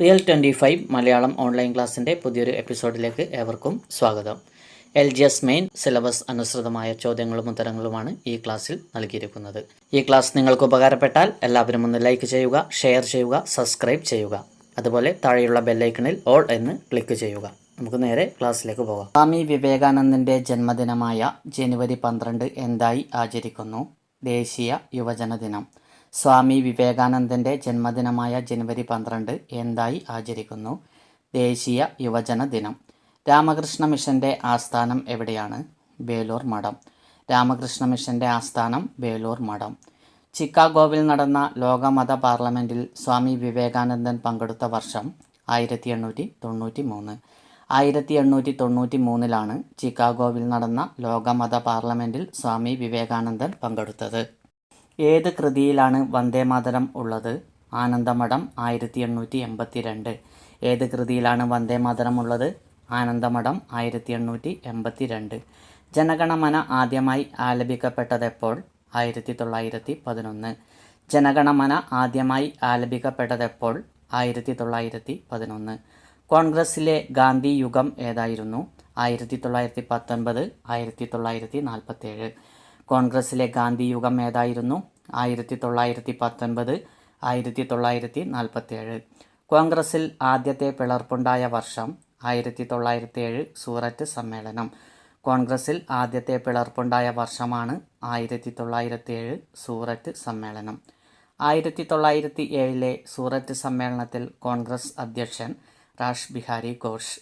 Real twenty five Malayalam online ക്ലാസ്സിന്റെ പുതിയൊരു എപ്പിസോഡിലേക്ക് ഏവർക്കും സ്വാഗതം. L G S main syllabus അനുസൃതമായ ചോദ്യങ്ങളും ഉത്തരങ്ങളുമാണ് ഈ ക്ലാസ്സിൽ നൽകിയിരിക്കുന്നത്. ഈ ക്ലാസ് നിങ്ങൾക്ക് ഉപകാരപ്പെട്ടാൽ എല്ലാവരും ഒന്ന് ലൈക്ക് ചെയ്യുക ഷെയർ ചെയ്യുക സബ്സ്ക്രൈബ് ചെയ്യുക. അതുപോലെ താഴെയുള്ള ബെല്ലൈക്കണിൽ ഓൾ എന്ന് ക്ലിക്ക് ചെയ്യുക. നമുക്ക് നേരെ ക്ലാസ്സിലേക്ക് പോകാം. സ്വാമി വിവേകാനന്ദന്റെ ജന്മദിനമായ ജനുവരി പന്ത്രണ്ട് എന്തായി ആചരിക്കുന്നു? ദേശീയ യുവജന ദിനം സ്വാമി വിവേകാനന്ദന്റെ ജന്മദിനമായ ജനുവരി പന്ത്രണ്ട് എന്തായി ആചരിക്കുന്നു? ദേശീയ യുവജന ദിനം. രാമകൃഷ്ണ മിഷന്റെ ആസ്ഥാനം എവിടെയാണ്? ബേലൂർ മഠം. രാമകൃഷ്ണ മിഷന്റെ ആസ്ഥാനം ബേലൂർ മഠം. ചിക്കാഗോവിൽ നടന്ന ലോകമത പാർലമെന്റിൽ സ്വാമി വിവേകാനന്ദൻ പങ്കെടുത്ത വർഷം ആയിരത്തി എണ്ണൂറ്റി തൊണ്ണൂറ്റി മൂന്ന് ആയിരത്തി എണ്ണൂറ്റി തൊണ്ണൂറ്റി മൂന്നിലാണ് ചിക്കാഗോവിൽ നടന്ന ലോകമത പാർലമെന്റിൽ സ്വാമി വിവേകാനന്ദൻ പങ്കെടുത്തത്. ഏത് കൃതിയിലാണ് വന്ദേമാതരം ഉള്ളത്? ആനന്ദമഠം ആയിരത്തി എണ്ണൂറ്റി എൺപത്തി രണ്ട് ഏത് കൃതിയിലാണ് വന്ദേമാതരം ഉള്ളത്? ആനന്ദമഠം ആയിരത്തി എണ്ണൂറ്റി എൺപത്തി രണ്ട് ജനഗണമന ആദ്യമായി ആലപിക്കപ്പെട്ടതെപ്പോൾ? ആയിരത്തി തൊള്ളായിരത്തി പതിനൊന്ന് ജനഗണമന ആദ്യമായി ആലപിക്കപ്പെട്ടതെപ്പോൾ? ആയിരത്തി തൊള്ളായിരത്തി പതിനൊന്ന് കോൺഗ്രസ്സിലെ ഗാന്ധി യുഗം ഏതായിരുന്നു? ആയിരത്തി തൊള്ളായിരത്തി പത്തൊൻപത് ആയിരത്തി തൊള്ളായിരത്തി നാൽപ്പത്തേഴ് കോൺഗ്രസ്സിലെ ഗാന്ധി യുഗം ഏതായിരുന്നു? ആയിരത്തി തൊള്ളായിരത്തി പത്തൊൻപത് ആയിരത്തി തൊള്ളായിരത്തി നാൽപ്പത്തേഴ് കോൺഗ്രസ്സിൽ ആദ്യത്തെ പിളർപ്പുണ്ടായ വർഷം ആയിരത്തി തൊള്ളായിരത്തി ഏഴ് സൂററ്റ് സമ്മേളനം. കോൺഗ്രസ്സിൽ ആദ്യത്തെ പിളർപ്പുണ്ടായ വർഷമാണ് ആയിരത്തി തൊള്ളായിരത്തി ഏഴ് സൂററ്റ് സമ്മേളനം. ആയിരത്തി തൊള്ളായിരത്തി ഏഴിലെ സൂററ്റ് സമ്മേളനത്തിൽ കോൺഗ്രസ് അധ്യക്ഷൻ രാഷ് ബിഹാരി ഘോഷ്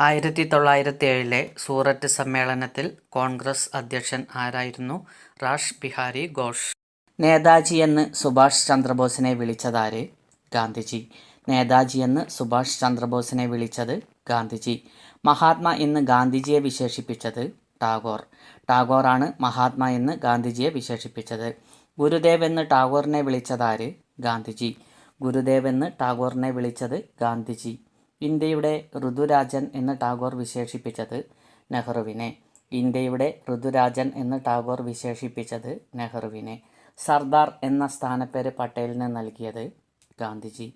ആയിരത്തി തൊള്ളായിരത്തി ഏഴിലെ സൂററ്റ് സമ്മേളനത്തിൽ കോൺഗ്രസ് അധ്യക്ഷൻ ആരായിരുന്നു? റാഷ് ബിഹാരി ഘോഷ്. നേതാജി എന്ന് സുഭാഷ് ചന്ദ്രബോസിനെ വിളിച്ചതാര് ഗാന്ധിജി. നേതാജി എന്ന് സുഭാഷ് ചന്ദ്രബോസിനെ വിളിച്ചത് ഗാന്ധിജി. മഹാത്മാ എന്ന് ഗാന്ധിജിയെ വിശേഷിപ്പിച്ചത് ടാഗോർ. ടാഗോറാണ് മഹാത്മാ എന്ന് ഗാന്ധിജിയെ വിശേഷിപ്പിച്ചത്. ഗുരുദേവ് എന്ന് ടാഗോറിനെ വിളിച്ചതാര് ഗാന്ധിജി. ഗുരുദേവ് എന്ന് ടാഗോറിനെ വിളിച്ചത് ഗാന്ധിജി. ഇന്ത്യയുടെ ഋതുരാജൻ എന്ന് ടാഗോർ വിശേഷിപ്പിച്ചത് നെഹ്റുവിനെ. ഇന്ത്യയുടെ ഋതുരാജൻ എന്ന് ടാഗോർ വിശേഷിപ്പിച്ചത് നെഹ്റുവിനെ. സർദാർ എന്ന സ്ഥാനപ്പേര് പട്ടേലിന് നൽകിയത് ഗാന്ധിജി.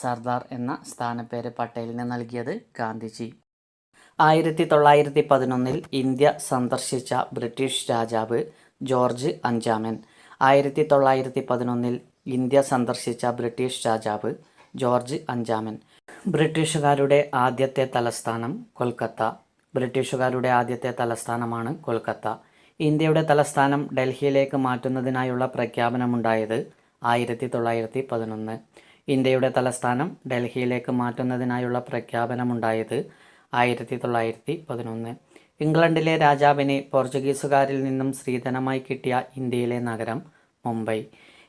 സർദാർ എന്ന സ്ഥാനപ്പേര് പട്ടേലിന് നൽകിയത് ഗാന്ധിജി. ആയിരത്തി തൊള്ളായിരത്തി പതിനൊന്നിൽ ഇന്ത്യ സന്ദർശിച്ച ബ്രിട്ടീഷ് രാജാവ് ജോർജ് അഞ്ചാമൻ. ആയിരത്തി തൊള്ളായിരത്തി പതിനൊന്നിൽ ഇന്ത്യ സന്ദർശിച്ച ബ്രിട്ടീഷ് രാജാവ് ജോർജ് അഞ്ചാമൻ. ബ്രിട്ടീഷുകാരുടെ ആദ്യത്തെ തലസ്ഥാനം കൊൽക്കത്ത. ബ്രിട്ടീഷുകാരുടെ ആദ്യത്തെ തലസ്ഥാനമാണ് കൊൽക്കത്ത. ഇന്ത്യയുടെ തലസ്ഥാനം ഡൽഹിയിലേക്ക് മാറ്റുന്നതിനായുള്ള പ്രഖ്യാപനമുണ്ടായത് ആയിരത്തി തൊള്ളായിരത്തി പതിനൊന്ന് ഇന്ത്യയുടെ തലസ്ഥാനം ഡൽഹിയിലേക്ക് മാറ്റുന്നതിനായുള്ള പ്രഖ്യാപനമുണ്ടായത് ആയിരത്തി തൊള്ളായിരത്തി പതിനൊന്ന് ഇംഗ്ലണ്ടിലെ രാജാവിനെ പോർച്ചുഗീസുകാരിൽ നിന്നും സ്ത്രീധനമായി കിട്ടിയ ഇന്ത്യയിലെ നഗരം മുംബൈ.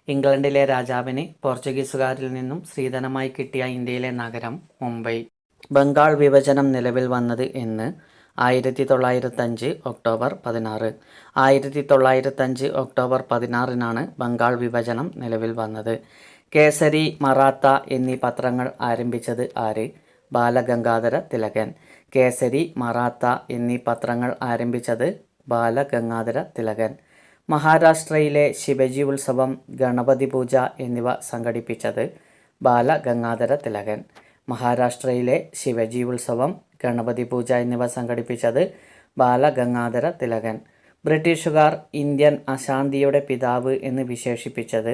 ഇംഗ്ലണ്ടിലെ രാജാവിന് പോർച്ചുഗീസുകാരിൽ നിന്നും സ്ത്രീധനമായി കിട്ടിയ ഇന്ത്യയിലെ നഗരം മുംബൈ. ബംഗാൾ വിഭജനം നിലവിൽ വന്നത് എന്ന് ആയിരത്തി തൊള്ളായിരത്തഞ്ച് ഒക്ടോബർ പതിനാറ്. ആയിരത്തി തൊള്ളായിരത്തഞ്ച് ഒക്ടോബർ പതിനാറിനാണ് ബംഗാൾ വിഭജനം നിലവിൽ വന്നത്. കേസരി മറാത്ത എന്നീ പത്രങ്ങൾ ആരംഭിച്ചത് ആര്? ബാലഗംഗാധര തിലകൻ. കേസരി മറാത്ത എന്നീ പത്രങ്ങൾ ആരംഭിച്ചത് ബാലഗംഗാധര തിലകൻ. മഹാരാഷ്ട്രയിലെ ശിവജി ഉത്സവം ഗണപതി പൂജ എന്നിവ സംഘടിപ്പിച്ചത് ബാലഗംഗാധര തിലകൻ. മഹാരാഷ്ട്രയിലെ ശിവജി ഉത്സവം ഗണപതി പൂജ എന്നിവ സംഘടിപ്പിച്ചത് ബാലഗംഗാധര തിലകൻ. ബ്രിട്ടീഷുകാർ ഇന്ത്യൻ അശാന്തിയുടെ പിതാവ് എന്ന് വിശേഷിപ്പിച്ചത്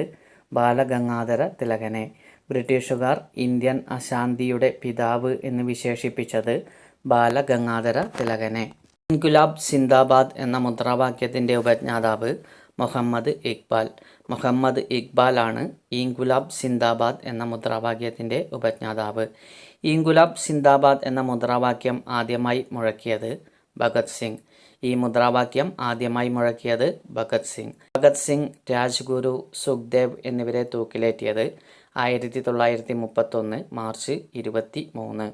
ബാലഗംഗാധര തിലകനെ. ബ്രിട്ടീഷുകാർ ഇന്ത്യൻ അശാന്തിയുടെ പിതാവ് എന്ന് വിശേഷിപ്പിച്ചത് ബാലഗംഗാധര തിലകനെ. ഇൻകുലാബ് സിന്ദാബാദ് എന്ന മുദ്രാവാക്യത്തിന്റെ ഉപജ്ഞാതാവ് മുഹമ്മദ് ഇക്ബാൽ. മുഹമ്മദ് ഇക്ബാലാണ് ഇൻകുലാബ് സിന്ദാബാദ് എന്ന മുദ്രാവാക്യത്തിന്റെ ഉപജ്ഞാതാവ്. ഇൻകുലാബ് സിന്ദാബാദ് എന്ന മുദ്രാവാക്യം ആദ്യമായി മുഴക്കിയത് ഭഗത് സിംഗ്. ഈ മുദ്രാവാക്യം ആദ്യമായി മുഴക്കിയത് ഭഗത് സിംഗ്. ഭഗത് സിംഗ് രാജ്ഗുരു സുഖ്ദേവ് എന്നിവരെ തൂക്കിലേറ്റിയത് ആയിരത്തി തൊള്ളായിരത്തി മുപ്പത്തൊന്ന് മാർച്ച് ഇരുപത്തി മൂന്ന്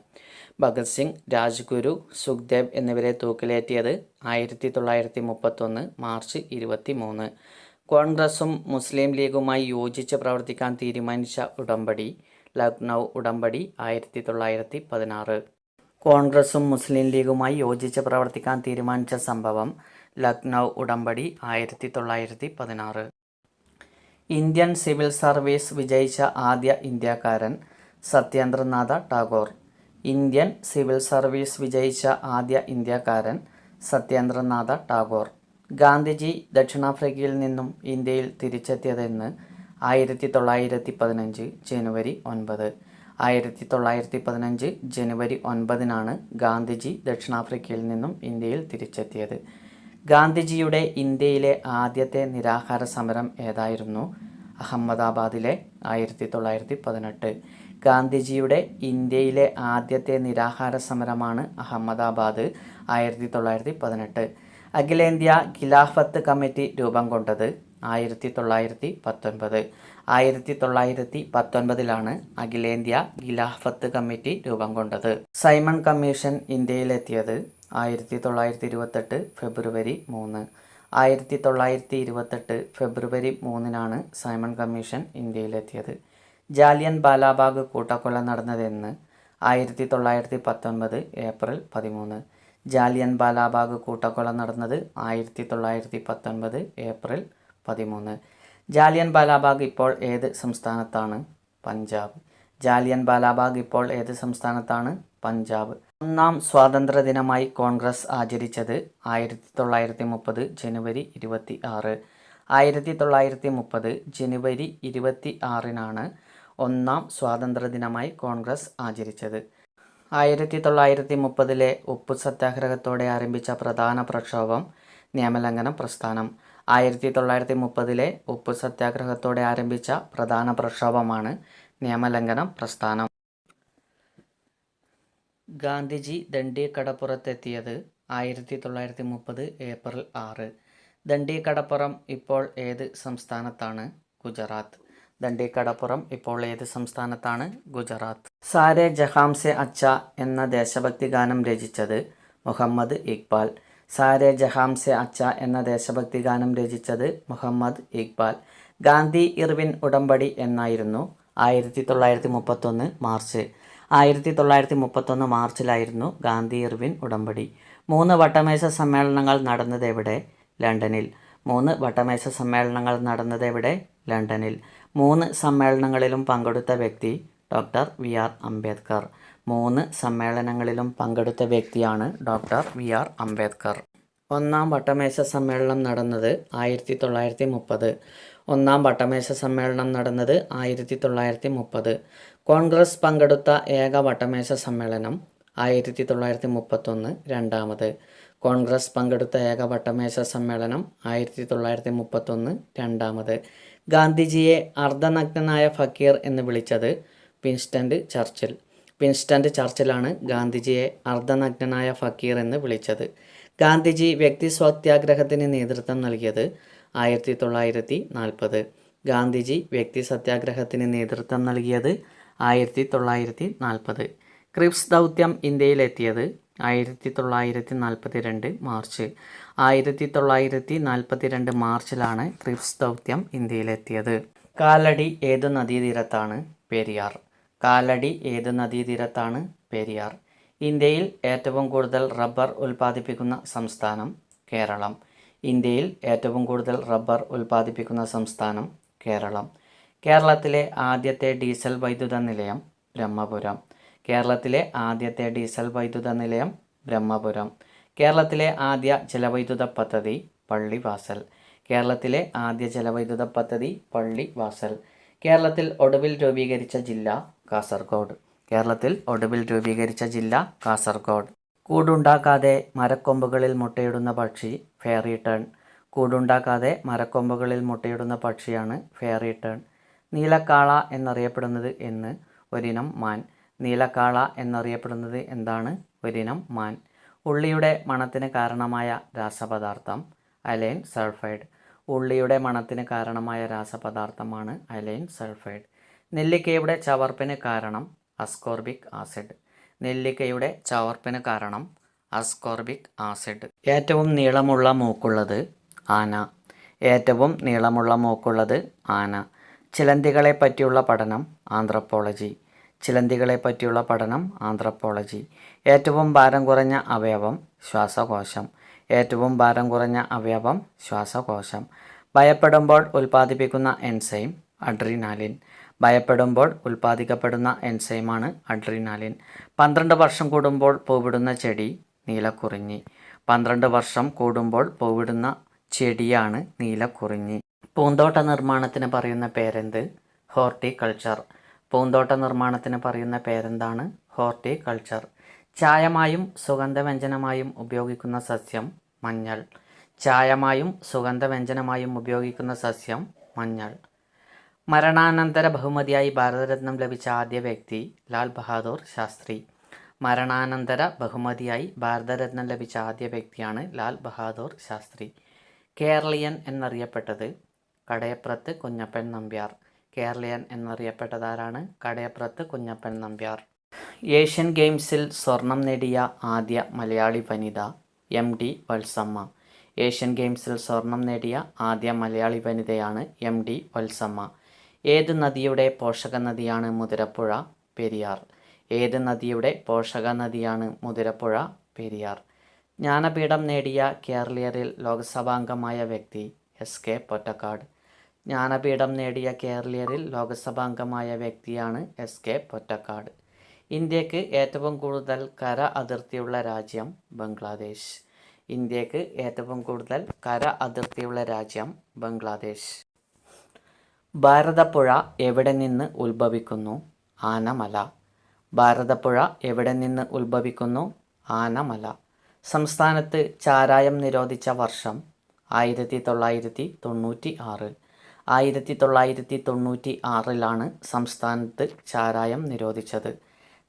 ഭഗത് സിംഗ് രാജ്ഗുരു സുഖ്ദേവ് എന്നിവരെ തൂക്കിലേറ്റിയത് ആയിരത്തി തൊള്ളായിരത്തി മുപ്പത്തൊന്ന് മാർച്ച് ഇരുപത്തി മൂന്ന് കോൺഗ്രസും മുസ്ലിം ലീഗുമായി യോജിച്ച് പ്രവർത്തിക്കാൻ തീരുമാനിച്ച ഉടമ്പടി ലക്നൗ ഉടമ്പടി ആയിരത്തി തൊള്ളായിരത്തി പതിനാറ് കോൺഗ്രസും മുസ്ലിം ലീഗുമായി യോജിച്ച് പ്രവർത്തിക്കാൻ തീരുമാനിച്ച സംഭവം ലക്നൗ ഉടമ്പടി ആയിരത്തി തൊള്ളായിരത്തി പതിനാറ് ഇന്ത്യൻ സിവിൽ സർവീസ് വിജയിച്ച ആദ്യ ഇന്ത്യക്കാരൻ Satyendranath Tagore. Indian civil service വിജയിച്ച ആദ്യ ഇന്ത്യക്കാരൻ സത്യേന്ദ്രനാഥ ടാഗോർ. ഗാന്ധിജി ദക്ഷിണാഫ്രിക്കയിൽ നിന്നും ഇന്ത്യയിൽ തിരിച്ചെത്തിയതെന്ന് ആയിരത്തി തൊള്ളായിരത്തി പതിനഞ്ച് ജനുവരി ഒൻപത്. ആയിരത്തി തൊള്ളായിരത്തി പതിനഞ്ച് ജനുവരി ഒൻപതിനാണ് ഗാന്ധിജി ദക്ഷിണാഫ്രിക്കയിൽ നിന്നും ഇന്ത്യയിൽ തിരിച്ചെത്തിയത്. ഗാന്ധിജിയുടെ ഇന്ത്യയിലെ ആദ്യത്തെ നിരാഹാര സമരം ഏതായിരുന്നു? അഹമ്മദാബാദിലെ ആയിരത്തി തൊള്ളായിരത്തി പതിനെട്ട് ഗാന്ധിജിയുടെ ഇന്ത്യയിലെ ആദ്യത്തെ നിരാഹാര സമരമാണ് അഹമ്മദാബാദ് ആയിരത്തി തൊള്ളായിരത്തി പതിനെട്ട് അഖിലേന്ത്യാ ഖിലാഫത്ത് കമ്മിറ്റി രൂപം കൊണ്ടത് ആയിരത്തി തൊള്ളായിരത്തി പത്തൊൻപത് ആയിരത്തി തൊള്ളായിരത്തി പത്തൊൻപതിലാണ് അഖിലേന്ത്യാ ഖിലാഫത്ത് കമ്മിറ്റി രൂപം കൊണ്ടത്. സൈമൺ കമ്മീഷൻ ഇന്ത്യയിലെത്തിയത് ആയിരത്തി തൊള്ളായിരത്തി ഇരുപത്തെട്ട് ഫെബ്രുവരി മൂന്ന്. ആയിരത്തി തൊള്ളായിരത്തി ഇരുപത്തെട്ട് ഫെബ്രുവരി മൂന്നിനാണ് സൈമൺ കമ്മീഷൻ ഇന്ത്യയിലെത്തിയത്. ജാലിയൻ ബാലാബാഗ് കൂട്ടക്കൊല നടന്നതെന്ന് ആയിരത്തി തൊള്ളായിരത്തി പത്തൊൻപത് ഏപ്രിൽ പതിമൂന്ന്. ജാലിയൻ ബാലാബാഗ് കൂട്ടക്കൊല നടന്നത് ആയിരത്തി തൊള്ളായിരത്തി പത്തൊൻപത് ഏപ്രിൽ പതിമൂന്ന്. ജാലിയൻ ബാലാബാഗ് ഇപ്പോൾ ഏത് സംസ്ഥാനത്താണ്? പഞ്ചാബ്. ജാലിയൻ ബാലാബാഗ് ഇപ്പോൾ ഏത് സംസ്ഥാനത്താണ്? പഞ്ചാബ്. ഒന്നാം സ്വാതന്ത്ര്യ ദിനമായി കോൺഗ്രസ് ആചരിച്ചത് ആയിരത്തി തൊള്ളായിരത്തി മുപ്പത് ജനുവരി ഇരുപത്തി ആറ് ആയിരത്തി തൊള്ളായിരത്തി മുപ്പത് ജനുവരി ഇരുപത്തി ആറിനാണ് ഒന്നാം സ്വാതന്ത്ര്യദിനമായി കോൺഗ്രസ് ആചരിച്ചത്. ആയിരത്തി തൊള്ളായിരത്തി മുപ്പതിലെ ഉപ്പു സത്യാഗ്രഹത്തോടെ ആരംഭിച്ച പ്രധാന പ്രക്ഷോഭം നിയമലംഘനം പ്രസ്ഥാനം. ആയിരത്തി തൊള്ളായിരത്തി മുപ്പതിലെ ഉപ്പു സത്യാഗ്രഹത്തോടെ ആരംഭിച്ച പ്രധാന പ്രക്ഷോഭമാണ് നിയമലംഘനം പ്രസ്ഥാനം. ഗാന്ധിജി ദണ്ഡി കടപ്പുറത്തെത്തിയത് ആയിരത്തി തൊള്ളായിരത്തി മുപ്പത് ഏപ്രിൽ ആറ്. ദണ്ഡി കടപ്പുറം ഇപ്പോൾ ഏത് സംസ്ഥാനത്താണ്? ഗുജറാത്ത്. ദണ്ഡി കടപ്പുറം ഇപ്പോൾ ഏത് സംസ്ഥാനത്താണ്? ഗുജറാത്ത്. സാരെ ജഹാംസെ അച്ച എന്ന ദേശഭക്തി ഗാനം രചിച്ചത് മുഹമ്മദ് ഇക്ബാൽ. സാരെ ജഹാംസെ അച്ച എന്ന ദേശഭക്തി ഗാനം രചിച്ചത് മുഹമ്മദ് ഇക്ബാൽ. ഗാന്ധി ഇർവിൻ ഉടമ്പടി എന്നായിരുന്നു ആയിരത്തി തൊള്ളായിരത്തി മുപ്പത്തൊന്ന് മാർച്ച്. ആയിരത്തി തൊള്ളായിരത്തി മുപ്പത്തൊന്ന് മാർച്ചിലായിരുന്നു ഗാന്ധി ഇർവിൻ ഉടമ്പടി. മൂന്ന് വട്ടമേശ സമ്മേളനങ്ങൾ നടന്നത് എവിടെ ലണ്ടനിൽ. മൂന്ന് വട്ടമേശ സമ്മേളനങ്ങൾ നടന്നത് എവിടെ ലണ്ടനിൽ. മൂന്ന് സമ്മേളനങ്ങളിലും പങ്കെടുത്ത വ്യക്തി ഡോക്ടർ വി ആർ അംബേദ്കർ. മൂന്ന് സമ്മേളനങ്ങളിലും പങ്കെടുത്ത വ്യക്തിയാണ് ഡോക്ടർ വി ആർ അംബേദ്കർ. ഒന്നാം വട്ടമേശ സമ്മേളനം നടന്നത് ആയിരത്തി തൊള്ളായിരത്തി മുപ്പത് ഒന്നാം വട്ടമേശ സമ്മേളനം നടന്നത് ആയിരത്തി തൊള്ളായിരത്തി മുപ്പത് കോൺഗ്രസ് പങ്കെടുത്ത ഏക വട്ടമേശ സമ്മേളനം ആയിരത്തി തൊള്ളായിരത്തി മുപ്പത്തൊന്ന് രണ്ടാമത്. കോൺഗ്രസ് പങ്കെടുത്ത ഏക വട്ടമേശ സമ്മേളനം ആയിരത്തി തൊള്ളായിരത്തി മുപ്പത്തൊന്ന് രണ്ടാമത്. ഗാന്ധിജിയെ അർദ്ധനഗ്നനായ ഫക്കീർ എന്ന് വിളിച്ചത് വിൻസ്റ്റന്റ് ചർച്ചിൽ. വിൻസ്റ്റന്റ് ചർച്ചിലാണ് ഗാന്ധിജിയെ അർദ്ധനഗ്നനായ ഫക്കീർ എന്ന് വിളിച്ചത്. ഗാന്ധിജി വ്യക്തി സത്യാഗ്രഹത്തിന് നേതൃത്വം നൽകിയത് ആയിരത്തി തൊള്ളായിരത്തി നാൽപ്പത് ഗാന്ധിജി വ്യക്തി സത്യാഗ്രഹത്തിന് നേതൃത്വം നൽകിയത് ആയിരത്തി തൊള്ളായിരത്തി നാൽപ്പത് ക്രിപ്സ് ദൗത്യം ഇന്ത്യയിലെത്തിയത് ആയിരത്തി തൊള്ളായിരത്തി നാൽപ്പത്തി രണ്ട് മാർച്ച്. ആയിരത്തി തൊള്ളായിരത്തി നാൽപ്പത്തി രണ്ട് മാർച്ചിലാണ് ക്രിപ്സ് ദൗത്യം ഇന്ത്യയിലെത്തിയത്. കാലടി ഏത് നദീതീരത്താണ് പെരിയാർ. കാലടി ഏത് നദീതീരത്താണ് പെരിയാർ. ഇന്ത്യയിൽ ഏറ്റവും കൂടുതൽ റബ്ബർ ഉൽപ്പാദിപ്പിക്കുന്ന സംസ്ഥാനം കേരളം. ഇന്ത്യയിൽ ഏറ്റവും കൂടുതൽ റബ്ബർ ഉൽപ്പാദിപ്പിക്കുന്ന സംസ്ഥാനം കേരളം. കേരളത്തിലെ ആദ്യത്തെ ഡീസൽ വൈദ്യുത നിലയം ബ്രഹ്മപുരം. കേരളത്തിലെ ആദ്യത്തെ ഡീസൽ വൈദ്യുത നിലയം ബ്രഹ്മപുരം. കേരളത്തിലെ ആദ്യ ജലവൈദ്യുത പദ്ധതി പള്ളിവാസൽ കേരളത്തിലെ ആദ്യ ജലവൈദ്യുത പദ്ധതി പള്ളിവാസൽ കേരളത്തിൽ ഒടുവിൽ രൂപീകരിച്ച ജില്ല കാസർഗോഡ്. കേരളത്തിൽ ഒടുവിൽ രൂപീകരിച്ച ജില്ല കാസർഗോഡ്. കൂടുണ്ടാക്കാതെ മരക്കൊമ്പുകളിൽ മുട്ടയിടുന്ന പക്ഷി ഫെയറി ടേൺ. കൂടുണ്ടാക്കാതെ മരക്കൊമ്പുകളിൽ മുട്ടയിടുന്ന പക്ഷിയാണ് ഫെയറി ടേൺ. നീലക്കാള എന്നറിയപ്പെടുന്നത് എന്ന് ഒരിനം മാൻ. നീലക്കാള എന്നറിയപ്പെടുന്നത് എന്താണ്? ഒരിനം മാൻ. ഉള്ളിയുടെ മണത്തിന് കാരണമായ രാസപദാർത്ഥം അലൈൻ സൾഫൈഡ്. ഉള്ളിയുടെ മണത്തിന് കാരണമായ രാസപദാർത്ഥമാണ് അലൈൻ സൾഫൈഡ്. നെല്ലിക്കയുടെ ചവർപ്പിന് കാരണം അസ്കോർബിക് ആസിഡ്. നെല്ലിക്കയുടെ ചവർപ്പിന് കാരണം അസ്കോർബിക് ആസിഡ്. ഏറ്റവും നീളമുള്ള മൂക്കുള്ളത് ആന. ഏറ്റവും നീളമുള്ള മൂക്കുള്ളത് ആന. ചിലന്തികളെ പറ്റിയുള്ള പഠനം ആന്ത്രപ്പോളജി. ചിലന്തികളെ പറ്റിയുള്ള പഠനം ആന്ത്രപ്പോളജി. ഏറ്റവും ഭാരം കുറഞ്ഞ അവയവം ശ്വാസകോശം. ഏറ്റവും ഭാരം കുറഞ്ഞ അവയവം ശ്വാസകോശം. ഭയപ്പെടുമ്പോൾ ഉൽപ്പാദിപ്പിക്കുന്ന എൻസൈം അഡ്രിനാലിൻ. ഭയപ്പെടുമ്പോൾ ഉൽപ്പാദിക്കപ്പെടുന്ന എൻസൈമാണ് അഡ്രിനാലിൻ. പന്ത്രണ്ട് വർഷം കൂടുമ്പോൾ പൂവിടുന്ന ചെടി നീലക്കുറിഞ്ഞി. പന്ത്രണ്ട് വർഷം കൂടുമ്പോൾ പൂവിടുന്ന ചെടിയാണ് നീലക്കുറിഞ്ഞി. പൂന്തോട്ട നിർമ്മാണത്തിന് പറയുന്ന പേരെന്ത്? ഹോർട്ടിക്കൾച്ചർ പൂന്തോട്ട നിർമ്മാണത്തിന് പറയുന്ന പേരെന്താണ്? ഹോർട്ടിക്കൾച്ചർ ചായമായും സുഗന്ധവ്യഞ്ജനമായും ഉപയോഗിക്കുന്ന സസ്യം മഞ്ഞൾ. ചായമായും സുഗന്ധവ്യഞ്ജനമായും ഉപയോഗിക്കുന്ന സസ്യം മഞ്ഞൾ. മരണാനന്തര ബഹുമതിയായി ഭാരതരത്നം ലഭിച്ച ആദ്യ വ്യക്തി ലാൽ ബഹാദൂർ ശാസ്ത്രി. മരണാനന്തര ബഹുമതിയായി ഭാരതരത്നം ലഭിച്ച ആദ്യ വ്യക്തിയാണ് ലാൽ ബഹാദൂർ ശാസ്ത്രി. കേരളീയൻ എന്നറിയപ്പെട്ടത് കടയപ്രത്ത് കുഞ്ഞപ്പൻ നമ്പ്യാർ. കേരളീയൻ എന്നറിയപ്പെട്ടതാരാണ് കടയപ്രത്ത് കുഞ്ഞപ്പൻ നമ്പ്യാർ? ഏഷ്യൻ ഗെയിംസിൽ സ്വർണം നേടിയ ആദ്യ മലയാളി വനിത എം ഡി വത്സമ്മ. ഏഷ്യൻ ഗെയിംസിൽ സ്വർണം നേടിയ ആദ്യ മലയാളി വനിതയാണ് എം ഡി വത്സമ്മ. ഏത് നദിയുടെ പോഷക നദിയാണ് മുതിരപ്പുഴ പെരിയാർ? ഏത് നദിയുടെ പോഷക നദിയാണ് മുതിരപ്പുഴ പെരിയാർ? ജ്ഞാനപീഠം നേടിയ കേരളീയരിൽ ലോക്സഭാംഗമായ വ്യക്തി എസ് കെ പൊറ്റക്കാട്. ജ്ഞാനപീഠം നേടിയ കേരളീയരിൽ ലോക്സഭാംഗമായ വ്യക്തിയാണ് എസ് കെ പൊറ്റക്കാട്. ഇന്ത്യയ്ക്ക് ഏറ്റവും കൂടുതൽ കര അതിർത്തിയുള്ള രാജ്യം ബംഗ്ലാദേശ്. ഇന്ത്യയ്ക്ക് ഏറ്റവും കൂടുതൽ കര അതിർത്തിയുള്ള രാജ്യം ബംഗ്ലാദേശ്. ഭാരതപ്പുഴ എവിടെ നിന്ന് ഉത്ഭവിക്കുന്നു? ആനമല. ഭാരതപ്പുഴ എവിടെ നിന്ന് ഉത്ഭവിക്കുന്നു? ആനമല. സംസ്ഥാനത്ത് ചാരായം നിരോധിച്ച വർഷം ആയിരത്തി തൊള്ളായിരത്തി തൊണ്ണൂറ്റി ആറ് ആയിരത്തി തൊള്ളായിരത്തി തൊണ്ണൂറ്റി ആറിലാണ് സംസ്ഥാനത്ത് ചാരായം നിരോധിച്ചത്.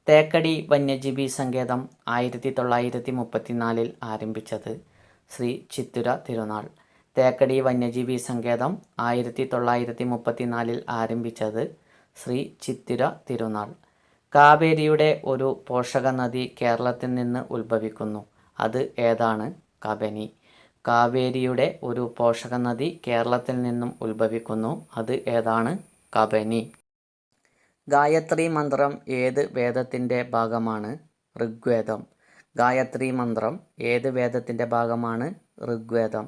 തേക്കടി വന്യജീവി സങ്കേതം ആയിരത്തി തൊള്ളായിരത്തി മുപ്പത്തിനാലിൽ ആരംഭിച്ചത് ശ്രീ ചിത്തുര തിരുനാൾ. തേക്കടി വന്യജീവി സങ്കേതം ആയിരത്തി തൊള്ളായിരത്തി മുപ്പത്തിനാലിൽ ആരംഭിച്ചത് ശ്രീ ചിത്തിര തിരുനാൾ. കാവേരിയുടെ ഒരു പോഷക നദി കേരളത്തിൽ നിന്ന് ഉത്ഭവിക്കുന്നു. അത് ഏതാണ്? കബനി. കാവേരിയുടെ ഒരു പോഷക നദി കേരളത്തിൽ നിന്നും ഉത്ഭവിക്കുന്നു. അത് ഏതാണ്? കബനി. ഗായത്രി മന്ത്രം ഏത് വേദത്തിന്റെ ഭാഗമാണ്? ഋഗ്വേദം. ഗായത്രി മന്ത്രം ഏത് വേദത്തിന്റെ ഭാഗമാണ്? ഋഗ്വേദം.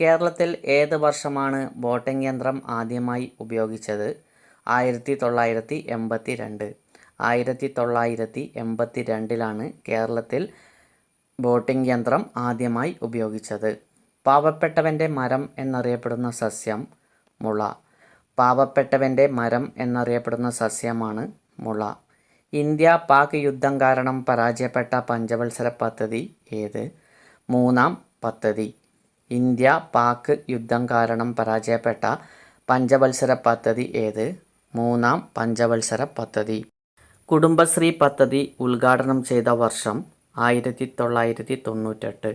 കേരളത്തിൽ ഏത് വർഷമാണ് വോട്ടിംഗ് യന്ത്രം ആദ്യമായി ഉപയോഗിച്ചത്? ആയിരത്തി തൊള്ളായിരത്തി എൺപത്തി രണ്ട് ആയിരത്തി തൊള്ളായിരത്തി എൺപത്തി രണ്ടിലാണ് കേരളത്തിൽ വോട്ടിംഗ് യന്ത്രം ആദ്യമായി ഉപയോഗിച്ചത്. പാവപ്പെട്ടവന്റെ മരം എന്നറിയപ്പെടുന്ന സസ്യം മുള. പാവപ്പെട്ടവന്റെ മരം എന്നറിയപ്പെടുന്ന സസ്യമാണ് മുള. ഇന്ത്യ പാക് യുദ്ധം കാരണം പരാജയപ്പെട്ട പഞ്ചവത്സര പദ്ധതി ഏത്? മൂന്നാം പദ്ധതി. ഇന്ത്യ പാക് യുദ്ധം കാരണം പരാജയപ്പെട്ട പഞ്ചവത്സര പദ്ധതി ഏത്? മൂന്നാം പഞ്ചവത്സര പദ്ധതി. കുടുംബശ്രീ പദ്ധതി ഉദ്ഘാടനം ചെയ്ത വർഷം ആയിരത്തി തൊള്ളായിരത്തി തൊണ്ണൂറ്റെട്ട്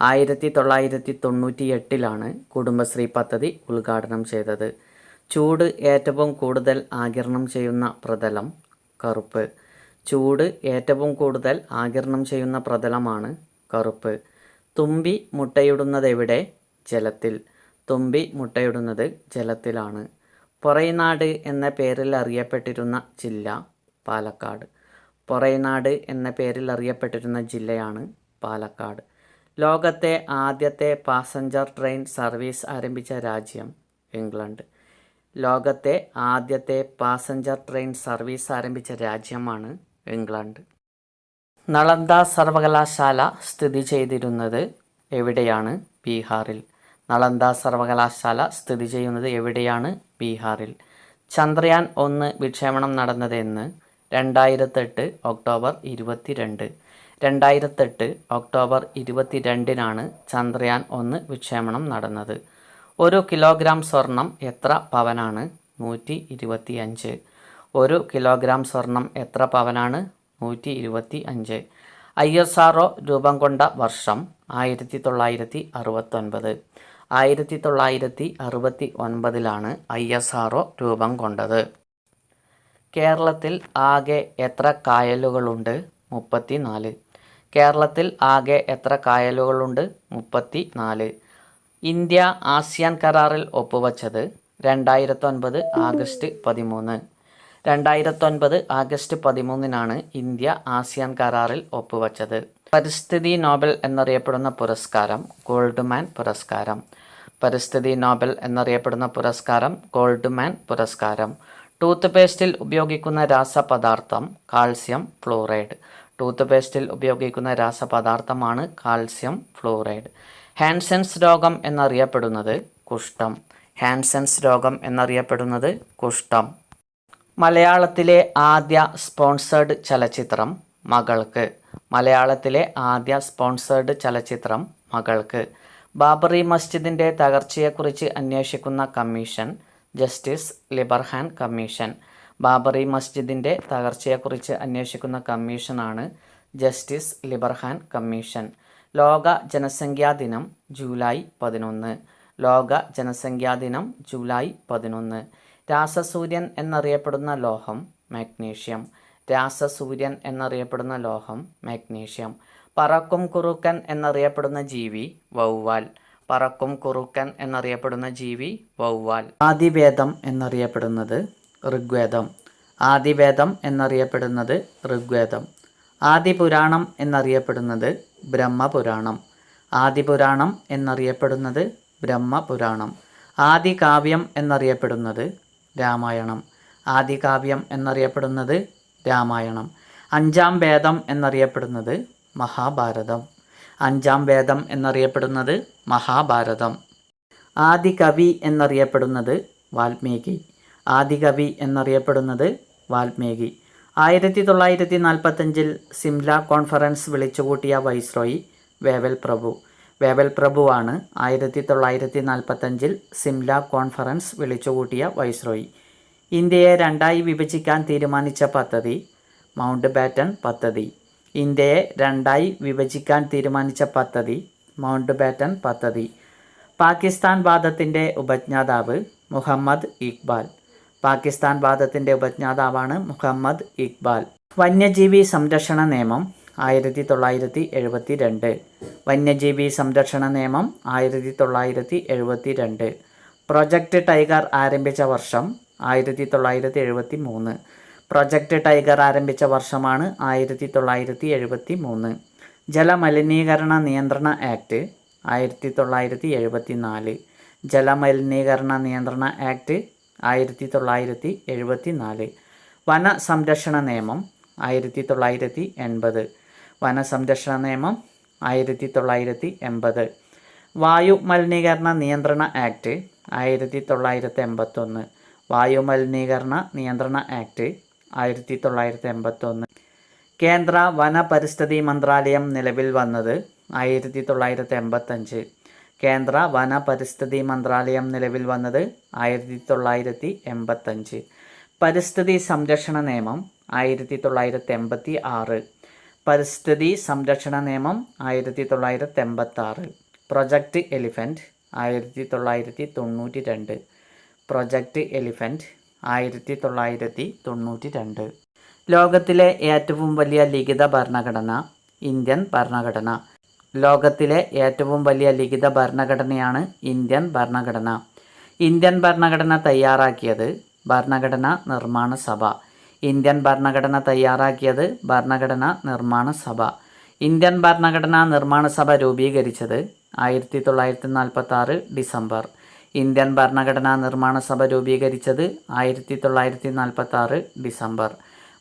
ആയിരത്തി തൊള്ളായിരത്തി തൊണ്ണൂറ്റി എട്ടിലാണ് കുടുംബശ്രീ പദ്ധതി ഉദ്ഘാടനം ചെയ്തത്. ചൂട് ഏറ്റവും കൂടുതൽ ആകിരണം ചെയ്യുന്ന പ്രതലം കറുപ്പ്. ചൂട് ഏറ്റവും കൂടുതൽ ആകിരണം ചെയ്യുന്ന പ്രതലമാണ് കറുപ്പ്. തുമ്പി മുട്ടയിടുന്നതെവിടെ? ജലത്തിൽ. തുമ്പി മുട്ടയിടുന്നത് ജലത്തിലാണ്. പൊറൈനാട് എന്ന പേരിൽ അറിയപ്പെട്ടിരുന്ന ജില്ല പാലക്കാട്. പൊറൈനാട് എന്ന പേരിൽ അറിയപ്പെട്ടിരുന്ന ജില്ലയാണ് പാലക്കാട്. ലോകത്തെ ആദ്യത്തെ പാസഞ്ചർ ട്രെയിൻ സർവീസ് ആരംഭിച്ച രാജ്യം ഇംഗ്ലണ്ട്. ലോകത്തെ ആദ്യത്തെ പാസഞ്ചർ ട്രെയിൻ സർവീസ് ആരംഭിച്ച രാജ്യമാണ് ഇംഗ്ലണ്ട്. നളന്ദ സർവകലാശാല സ്ഥിതി ചെയ്തിരുന്നത് എവിടെയാണ്? ബീഹാറിൽ. നളന്ദ സർവകലാശാല സ്ഥിതി ചെയ്യുന്നത് എവിടെയാണ്? ബീഹാറിൽ. ചന്ദ്രയാൻ ഒന്ന് വിക്ഷേപണം നടന്നതെന്ന് രണ്ടായിരത്തെട്ട് ഒക്ടോബർ ഇരുപത്തിരണ്ട്. രണ്ടായിരത്തെട്ട് ഒക്ടോബർ ഇരുപത്തിരണ്ടിനാണ് ചന്ദ്രയാൻ ഒന്ന് വിക്ഷേപണം നടന്നത്. ഒരു കിലോഗ്രാം സ്വർണം എത്ര പവനാണ്? നൂറ്റി ഇരുപത്തി അഞ്ച് ഒരു കിലോഗ്രാം സ്വർണം എത്ര പവനാണ്? നൂറ്റി ഇരുപത്തി അഞ്ച് ഐ എസ് ആർ ഒ രൂപം കൊണ്ട വർഷം ആയിരത്തി തൊള്ളായിരത്തി അറുപത്തൊൻപത് ആയിരത്തി തൊള്ളായിരത്തി അറുപത്തി ഒൻപതിലാണ് ഐ എസ് ആർ ഒ രൂപം കൊണ്ടത്. കേരളത്തിൽ ആകെ എത്ര കായലുകളുണ്ട്? മുപ്പത്തി നാല് കേരളത്തിൽ ആകെ എത്ര കായലുകളുണ്ട്? മുപ്പത്തി നാല് ഇന്ത്യ ആസിയാൻ കരാറിൽ ഒപ്പുവച്ചത് രണ്ടായിരത്തൊൻപത് ആഗസ്റ്റ് പതിമൂന്ന്. രണ്ടായിരത്തൊൻപത് ആഗസ്റ്റ് പതിമൂന്നിനാണ് ഇന്ത്യ ആസിയാൻ കരാറിൽ ഒപ്പുവച്ചത്. പരിസ്ഥിതി നോബൽ എന്നറിയപ്പെടുന്ന പുരസ്കാരം ഗോൾഡ്മാൻ പുരസ്കാരം. പരിസ്ഥിതി നോബൽ എന്നറിയപ്പെടുന്ന പുരസ്കാരം ഗോൾഡ്മാൻ പുരസ്കാരം. ടൂത്ത് പേസ്റ്റിൽ ഉപയോഗിക്കുന്ന രാസപദാർത്ഥം കാൽസ്യം ഫ്ലൂറൈഡ്. ടൂത്ത് പേസ്റ്റിൽ ഉപയോഗിക്കുന്ന രാസപദാർത്ഥമാണ് കാൽസ്യം ഫ്ലൂറൈഡ്. ഹാൻസെൻസ് രോഗം എന്നറിയപ്പെടുന്നത് കുഷ്ഠം. ഹാൻസൻസ് രോഗം എന്നറിയപ്പെടുന്നത് കുഷ്ഠം. മലയാളത്തിലെ ആദ്യ സ്പോൺസേഡ് ചലച്ചിത്രം മകൾക്ക്. മലയാളത്തിലെ ആദ്യ സ്പോൺസേഡ് ചലച്ചിത്രം മകൾക്ക്. ബാബറി മസ്ജിദിന്റെ തകർച്ചയെക്കുറിച്ച് അന്വേഷിക്കുന്ന commission justice Liberhan commission. Babri മസ്ജിദിന്റെ തകർച്ചയെക്കുറിച്ച് അന്വേഷിക്കുന്ന കമ്മീഷനാണ് ജസ്റ്റിസ് ലിബർഹാൻ കമ്മീഷൻ. ലോക ജനസംഖ്യാ ദിനം ജൂലൈ പതിനൊന്ന്. ലോക ജനസംഖ്യാ ദിനം ജൂലൈ പതിനൊന്ന്. രാസസൂര്യൻ എന്നറിയപ്പെടുന്ന ലോഹം മാഗ്നീഷ്യം. രാസസൂര്യൻ എന്നറിയപ്പെടുന്ന ലോഹം മാഗ്നീഷ്യം. പറക്കും കുറുക്കൻ എന്നറിയപ്പെടുന്ന ജീവി വൗവാൽ പറക്കും കുറുക്കൻ എന്നറിയപ്പെടുന്ന ജീവി വൗവാൽ ആദിവേദം എന്നറിയപ്പെടുന്നത് ഋഗ്വേദം. ആദിവേദം എന്നറിയപ്പെടുന്നത് ഋഗ്വേദം. ആദിപുരാണം എന്നറിയപ്പെടുന്നത് ബ്രഹ്മപുരാണം. ആദിപുരാണം എന്നറിയപ്പെടുന്നത് ബ്രഹ്മപുരാണം. ആദികാവ്യം എന്നറിയപ്പെടുന്നത് രാമായണം. ആദികാവ്യം എന്നറിയപ്പെടുന്നത് രാമായണം. അഞ്ചാം വേദം എന്നറിയപ്പെടുന്നത് മഹാഭാരതം. അഞ്ചാം വേദം എന്നറിയപ്പെടുന്നത് മഹാഭാരതം. ആദികവി എന്നറിയപ്പെടുന്നത് വാൽമീകി. ആദികവി എന്നറിയപ്പെടുന്നത് വാൽമീകി. ആയിരത്തി തൊള്ളായിരത്തി നാൽപ്പത്തഞ്ചിൽ സിംല കോൺഫറൻസ് വിളിച്ചുകൂട്ടിയ വൈസ്രോയി വേവൽ പ്രഭു. വേവൽ പ്രഭുവാണ് ആയിരത്തി തൊള്ളായിരത്തി നാൽപ്പത്തഞ്ചിൽ സിംല കോൺഫറൻസ് വിളിച്ചുകൂട്ടിയ വൈസ്രോയി. ഇന്ത്യയെ രണ്ടായി വിഭജിക്കാൻ തീരുമാനിച്ച പദ്ധതി മൗണ്ട് ബാറ്റൺ പദ്ധതി. ഇന്ത്യയെ രണ്ടായി വിഭജിക്കാൻ തീരുമാനിച്ച പദ്ധതി മൗണ്ട് ബാറ്റൺ പദ്ധതി. പാകിസ്ഥാൻ വാദത്തിന്റെ ഉപജ്ഞാതാവ് മുഹമ്മദ് ഇക്ബാൽ പാകിസ്ഥാൻ വാദത്തിന്റെ ഉപജ്ഞാതാവാണ് മുഹമ്മദ് ഇക്ബാൽ. വന്യജീവി സംരക്ഷണ നിയമം ആയിരത്തി തൊള്ളായിരത്തി എഴുപത്തി രണ്ട് വന്യജീവി സംരക്ഷണ നിയമം ആയിരത്തി തൊള്ളായിരത്തി എഴുപത്തി രണ്ട് പ്രൊജക്റ്റ് ടൈഗർ ആരംഭിച്ച വർഷം ആയിരത്തി തൊള്ളായിരത്തി എഴുപത്തി മൂന്ന് പ്രൊജക്റ്റ് ടൈഗർ ആരംഭിച്ച വർഷമാണ് ആയിരത്തി തൊള്ളായിരത്തി എഴുപത്തി മൂന്ന് ജലമലിനീകരണ നിയന്ത്രണ ആക്ട് ആയിരത്തി തൊള്ളായിരത്തി എഴുപത്തി നാല് ജലമലിനീകരണ നിയന്ത്രണ ആക്ട് ആയിരത്തി തൊള്ളായിരത്തി എഴുപത്തി നാല് വന സംരക്ഷണ നിയമം ആയിരത്തി തൊള്ളായിരത്തി എൺപത് വന സംരക്ഷണ നിയമം ആയിരത്തി തൊള്ളായിരത്തി എൺപത് വായു മലിനീകരണ നിയന്ത്രണ ആക്ട് ആയിരത്തി തൊള്ളായിരത്തി എൺപത്തൊന്ന് വായു മലിനീകരണ നിയന്ത്രണ ആക്ട് ആയിരത്തി തൊള്ളായിരത്തി എൺപത്തൊന്ന് കേന്ദ്ര വന പരിസ്ഥിതി മന്ത്രാലയം നിലവിൽ വന്നത് ആയിരത്തി തൊള്ളായിരത്തി എൺപത്തഞ്ച് കേന്ദ്ര വന പരിസ്ഥിതി മന്ത്രാലയം നിലവിൽ വന്നത് ആയിരത്തി തൊള്ളായിരത്തി എൺപത്തഞ്ച് പരിസ്ഥിതി സംരക്ഷണ നിയമം ആയിരത്തി തൊള്ളായിരത്തി എൺപത്തി ആറ് പരിസ്ഥിതി സംരക്ഷണ നിയമം ആയിരത്തി തൊള്ളായിരത്തി എൺപത്തി ആറ് പ്രൊജക്റ്റ് എലിഫന്റ് ആയിരത്തി തൊള്ളായിരത്തി തൊണ്ണൂറ്റി രണ്ട് പ്രൊജക്റ്റ് എലിഫന്റ് ആയിരത്തി തൊള്ളായിരത്തി തൊണ്ണൂറ്റി രണ്ട് ലോകത്തിലെ ഏറ്റവും വലിയ ലിഖിത ഭരണഘടന ഇന്ത്യൻ ഭരണഘടന. ലോകത്തിലെ ഏറ്റവും വലിയ ലിഖിത ഭരണഘടനയാണ് ഇന്ത്യൻ ഭരണഘടന. ഇന്ത്യൻ ഭരണഘടന തയ്യാറാക്കിയത് ഭരണഘടന നിർമ്മാണ സഭ. ഇന്ത്യൻ ഭരണഘടന തയ്യാറാക്കിയത് ഭരണഘടന നിർമ്മാണ സഭ. ഇന്ത്യൻ ഭരണഘടനാ നിർമ്മാണ സഭ രൂപീകരിച്ചത് ആയിരത്തി തൊള്ളായിരത്തി നാൽപ്പത്തി ആറ് ഡിസംബർ. ഇന്ത്യൻ ഭരണഘടനാ നിർമ്മാണ സഭ രൂപീകരിച്ചത് ആയിരത്തി തൊള്ളായിരത്തി നാൽപ്പത്തി ആറ് ഡിസംബർ.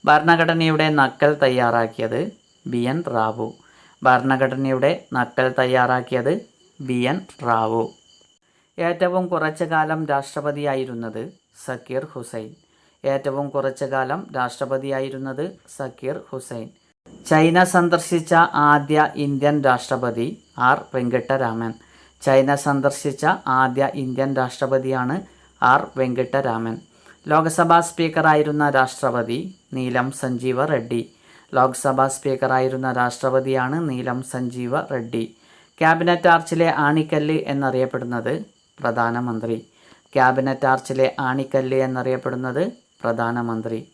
ഭരണഘടനയുടെ നക്കൽ തയ്യാറാക്കിയത് ബി എൻ റാവു. ഭരണഘടനയുടെ നക്കൽ തയ്യാറാക്കിയത് ബി എൻ. റാവു. ഏറ്റവും കുറച്ച് കാലം രാഷ്ട്രപതിയായിരുന്നത് സക്കീർ ഹുസൈൻ. ഏറ്റവും കുറച്ച് കാലം രാഷ്ട്രപതിയായിരുന്നത് സക്കീർ ഹുസൈൻ. ചൈന സന്ദർശിച്ച ആദ്യ ഇന്ത്യൻ രാഷ്ട്രപതി ആർ. വെങ്കട്ടരാമൻ. ചൈന സന്ദർശിച്ച ആദ്യ ഇന്ത്യൻ രാഷ്ട്രപതിയാണ് ആർ. വെങ്കട്ടരാമൻ. ലോക്സഭാ സ്പീക്കറായിരുന്ന രാഷ്ട്രപതി നീലം സഞ്ജീവ റെഡ്ഡി. ലോക്സഭാ സ്പീക്കറായിരുന്ന രാഷ്ട്രപതിയാണ് നീലം സഞ്ജീവ റെഡ്ഡി. ക്യാബിനറ്റ് ആർച്ചിലെ ആണിക്കല്ല് എന്നറിയപ്പെടുന്നത് പ്രധാനമന്ത്രി. ക്യാബിനറ്റ് ആർച്ചിലെ ആണിക്കല്ല് എന്നറിയപ്പെടുന്നത് പ്രധാനമന്ത്രി.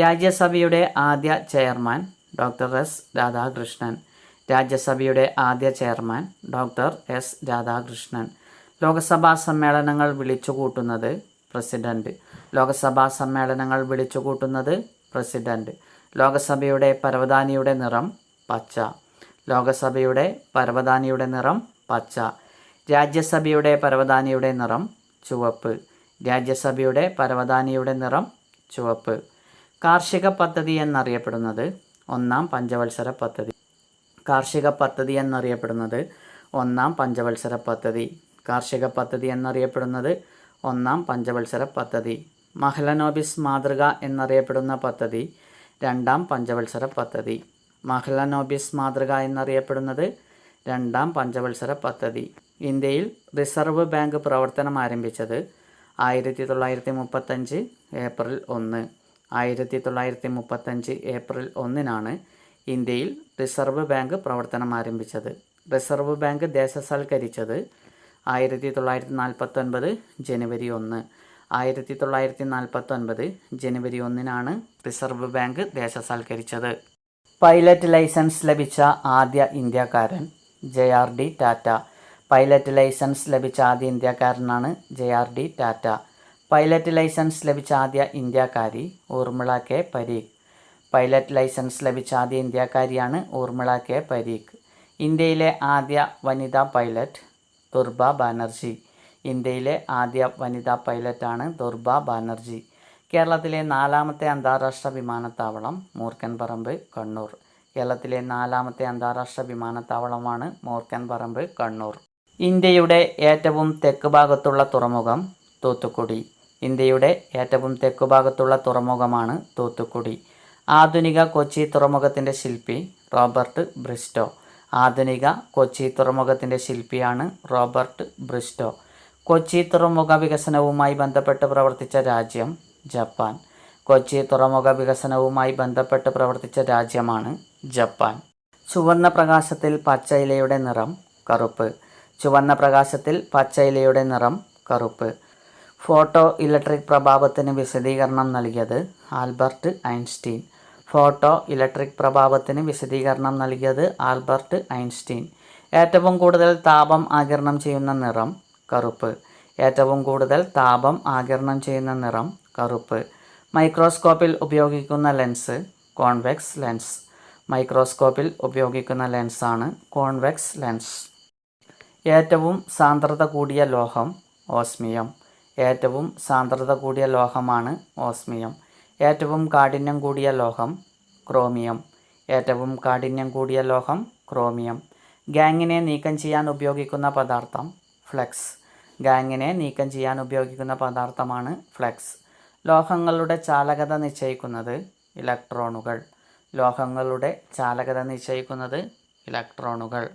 രാജ്യസഭയുടെ ആദ്യ ചെയർമാൻ ഡോക്ടർ എസ്. രാധാകൃഷ്ണൻ. രാജ്യസഭയുടെ ആദ്യ chairman doctor S. Radhakrishnan. Lok Sabha സമ്മേളനങ്ങൾ വിളിച്ചുകൂട്ടുന്നത് പ്രസിഡന്റ് ലോകസഭാ സമ്മേളനങ്ങൾ വിളിച്ചുകൂട്ടുന്നത് പ്രസിഡന്റ്. ലോകസഭയുടെ പരവതാനിയുടെ നിറം പച്ച. ലോകസഭയുടെ പരവതാനിയുടെ നിറം പച്ച. രാജ്യസഭയുടെ പരവതാനിയുടെ നിറം ചുവപ്പ്. രാജ്യസഭയുടെ പരവതാനിയുടെ നിറം ചുവപ്പ്. കാർഷിക പദ്ധതി എന്നറിയപ്പെടുന്നത് ഒന്നാം പഞ്ചവത്സര പദ്ധതി. കാർഷിക പദ്ധതി എന്നറിയപ്പെടുന്നത് ഒന്നാം പഞ്ചവത്സര പദ്ധതി. കാർഷിക പദ്ധതി എന്നറിയപ്പെടുന്നത് ഒന്നാം പഞ്ചവത്സര പദ്ധതി. മഹലനോബിസ് മാതൃക എന്നറിയപ്പെടുന്ന പദ്ധതി രണ്ടാം പഞ്ചവത്സര പദ്ധതി. മഹലനോബിസ് മാതൃക എന്നറിയപ്പെടുന്നത് രണ്ടാം പഞ്ചവത്സര പദ്ധതി. ഇന്ത്യയിൽ റിസർവ് ബാങ്ക് പ്രവർത്തനം ആരംഭിച്ചത് ആയിരത്തി തൊള്ളായിരത്തി മുപ്പത്തഞ്ച് ഏപ്രിൽ ഒന്ന്. ആയിരത്തി തൊള്ളായിരത്തി മുപ്പത്തഞ്ച് ഏപ്രിൽ ഒന്നിനാണ് ഇന്ത്യയിൽ റിസർവ് ബാങ്ക് പ്രവർത്തനം ആരംഭിച്ചത്. റിസർവ് ബാങ്ക് ദേശസൽക്കരിച്ചത് ആയിരത്തി തൊള്ളായിരത്തി നാൽപ്പത്തൊൻപത് ജനുവരി ഒന്ന്. ആയിരത്തി തൊള്ളായിരത്തി നാൽപ്പത്തൊൻപത് ജനുവരി ഒന്നിനാണ് റിസർവ് ബാങ്ക് ദേശസാൽക്കരിച്ചത്. പൈലറ്റ് ലൈസൻസ് ലഭിച്ച ആദ്യ ഇന്ത്യക്കാരൻ J R D Tata. Pilot licence ലഭിച്ച ആദ്യ ഇന്ത്യക്കാരനാണ് J R D Tata. Pilot licence ലഭിച്ച ആദ്യ ഇന്ത്യക്കാരി Urmila K Parikh. Pilot licence ലഭിച്ച ആദ്യ ഇന്ത്യക്കാരിയാണ് ഊർമിള കെ പരീഖ്. ഇന്ത്യയിലെ ആദ്യ വനിതാ പൈലറ്റ് ദുർബ ബാനർജി. ഇന്ത്യയിലെ ആദ്യ വനിതാ പൈലറ്റാണ് ദുർബ ബാനർജി. കേരളത്തിലെ നാലാമത്തെ അന്താരാഷ്ട്ര വിമാനത്താവളം മൂർക്കൻ പറമ്പ് കണ്ണൂർ. കേരളത്തിലെ നാലാമത്തെ അന്താരാഷ്ട്ര വിമാനത്താവളമാണ് മൂർക്കൻ പറമ്പ് കണ്ണൂർ. ഇന്ത്യയുടെ ഏറ്റവും തെക്ക് ഭാഗത്തുള്ള തുറമുഖം തൂത്തുക്കുടി. ഇന്ത്യയുടെ ഏറ്റവും തെക്ക് ഭാഗത്തുള്ള തുറമുഖമാണ് തൂത്തുക്കുടി. ആധുനിക കൊച്ചി തുറമുഖത്തിന്റെ ശില്പി റോബർട്ട് ബ്രിസ്റ്റോ. ആധുനിക കൊച്ചി തുറമുഖത്തിന്റെ ശില്പിയാണ് റോബർട്ട് ബ്രിസ്റ്റോ. കൊച്ചി തുറമുഖ വികസനവുമായി ബന്ധപ്പെട്ട് പ്രവർത്തിച്ച രാജ്യം ജപ്പാൻ. കൊച്ചി തുറമുഖ വികസനവുമായി ബന്ധപ്പെട്ട് പ്രവർത്തിച്ച രാജ്യമാണ് ജപ്പാൻ. ചുവന്ന പ്രകാശത്തിൽ പച്ച ഇലയുടെ നിറം കറുപ്പ്. ചുവന്ന പ്രകാശത്തിൽ പച്ച ഇലയുടെ നിറം കറുപ്പ്. ഫോട്ടോ ഇലക്ട്രിക് പ്രഭാവത്തിന് വിശദീകരണം നൽകിയത് ആൽബർട്ട് ഐൻസ്റ്റീൻ. ഫോട്ടോ ഇലക്ട്രിക് പ്രഭാവത്തിന് വിശദീകരണം നൽകിയത് ആൽബർട്ട് ഐൻസ്റ്റീൻ. ഏറ്റവും കൂടുതൽ താപം ആകിരണം ചെയ്യുന്ന നിറം കറുപ്പ്. ഏറ്റവും കൂടുതൽ താപം ആകിരണം ചെയ്യുന്ന നിറം കറുപ്പ്. മൈക്രോസ്കോപ്പിൽ ഉപയോഗിക്കുന്ന ലെൻസ് കോൺവെക്സ് ലെൻസ്. മൈക്രോസ്കോപ്പിൽ ഉപയോഗിക്കുന്ന ലെൻസാണ് കോൺവെക്സ് ലെൻസ്. ഏറ്റവും സാന്ദ്രത കൂടിയ ലോഹം ഓസ്മിയം. ഏറ്റവും സാന്ദ്രത കൂടിയ ലോഹമാണ് ഓസ്മിയം. ഏറ്റവും കാഠിന്യം കൂടിയ ലോഹം ക്രോമിയം. ഏറ്റവും കാഠിന്യം കൂടിയ ലോഹം ക്രോമിയം. ഗാങ്ങിനെ നീക്കം ചെയ്യാൻ ഉപയോഗിക്കുന്ന പദാർത്ഥം ഫ്ലെക്സ്. ഗാങ്ങിനെ നീക്കം ചെയ്യാൻ ഉപയോഗിക്കുന്ന പദാർത്ഥമാണ് ഫ്ലെക്സ്. ലോഹങ്ങളുടെ ചാലകത നിശ്ചയിക്കുന്നത് ഇലക്ട്രോണുകൾ. ലോഹങ്ങളുടെ ചാലകത നിശ്ചയിക്കുന്നത് ഇലക്ട്രോണുകൾ.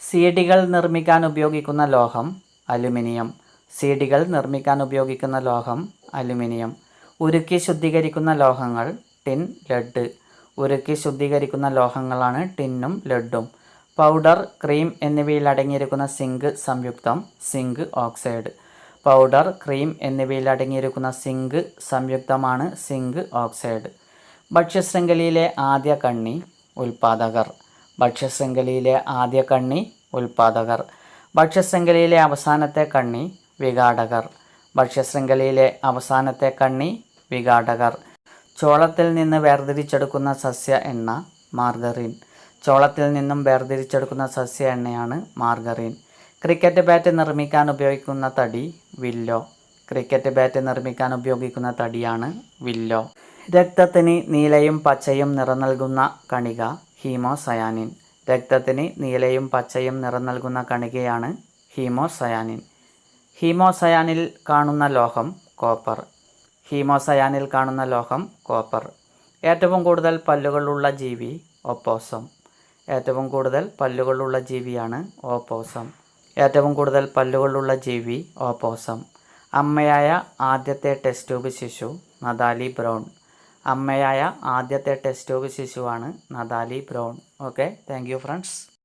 സീഡികൾ നിർമ്മിക്കാൻ ഉപയോഗിക്കുന്ന ലോഹം അലുമിനിയം. സീഡികൾ നിർമ്മിക്കാൻ ഉപയോഗിക്കുന്ന ലോഹം അലുമിനിയം. ഉരുക്കി ശുദ്ധീകരിക്കുന്ന ലോഹങ്ങൾ ടിൻ ലഡ്. ഉരുക്കി ശുദ്ധീകരിക്കുന്ന ലോഹങ്ങളാണ് ടിന്നും ലഡും. പൗഡർ ക്രീം എന്നിവയിൽ അടങ്ങിയിരിക്കുന്ന സിങ്ക് സംയുക്തം സിങ്ക് ഓക്സൈഡ്. പൗഡർ ക്രീം എന്നിവയിൽ അടങ്ങിയിരിക്കുന്ന സിങ്ക് സംയുക്തമാണ് സിങ്ക് ഓക്സൈഡ്. ഭക്ഷ്യശൃംഖലയിലെ ആദ്യ കണ്ണി ഉൽപാദകർ. ഭക്ഷ്യശൃംഖലയിലെ ആദ്യ കണ്ണി ഉൽപാദകർ. ഭക്ഷ്യശൃംഖലയിലെ അവസാനത്തെ കണ്ണി വിഘാടകർ. ഭക്ഷ്യശൃംഖലയിലെ അവസാനത്തെ കണ്ണി വിഘാടകർ. ചോളത്തിൽ നിന്ന് വേർതിരിച്ചെടുക്കുന്ന സസ്യ എണ്ണ മാർഗറിൻ. ചോളത്തിൽ നിന്നും വേർതിരിച്ചെടുക്കുന്ന സസ്യ എണ്ണയാണ് മാർഗറിൻ. ക്രിക്കറ്റ് ബാറ്റ് നിർമ്മിക്കാൻ ഉപയോഗിക്കുന്ന തടി വില്ലോ. ക്രിക്കറ്റ് ബാറ്റ് നിർമ്മിക്കാൻ ഉപയോഗിക്കുന്ന തടിയാണ് വില്ലോ. രക്തത്തിന് നീലയും പച്ചയും നിറം നൽകുന്ന കണിക ഹീമോസയാനിൻ. രക്തത്തിന് നീലയും പച്ചയും നിറം നൽകുന്ന കണികയാണ് ഹീമോസയാനിൻ. ഹീമോസയാനിൽ കാണുന്ന ലോഹം കോപ്പർ. ഹീമോസയാനിൽ കാണുന്ന ലോഹം കോപ്പർ. ഏറ്റവും കൂടുതൽ പല്ലുകളുള്ള ജീവി ഒപ്പോസം. ഏറ്റവും കൂടുതൽ പല്ലുകളുള്ള ജീവിയാണ് ഓപ്പോസം. ഏറ്റവും കൂടുതൽ പല്ലുകളുള്ള ജീവി ഓപ്പോസം. അമ്മയായ ആദ്യത്തെ ടെസ്റ്റ് ട്യൂബ് ശിശു നദാലി ബ്രൗൺ. അമ്മയായ ആദ്യത്തെ test tube ശിശുവാണ് Natalie Brown. Okay? Thank friends.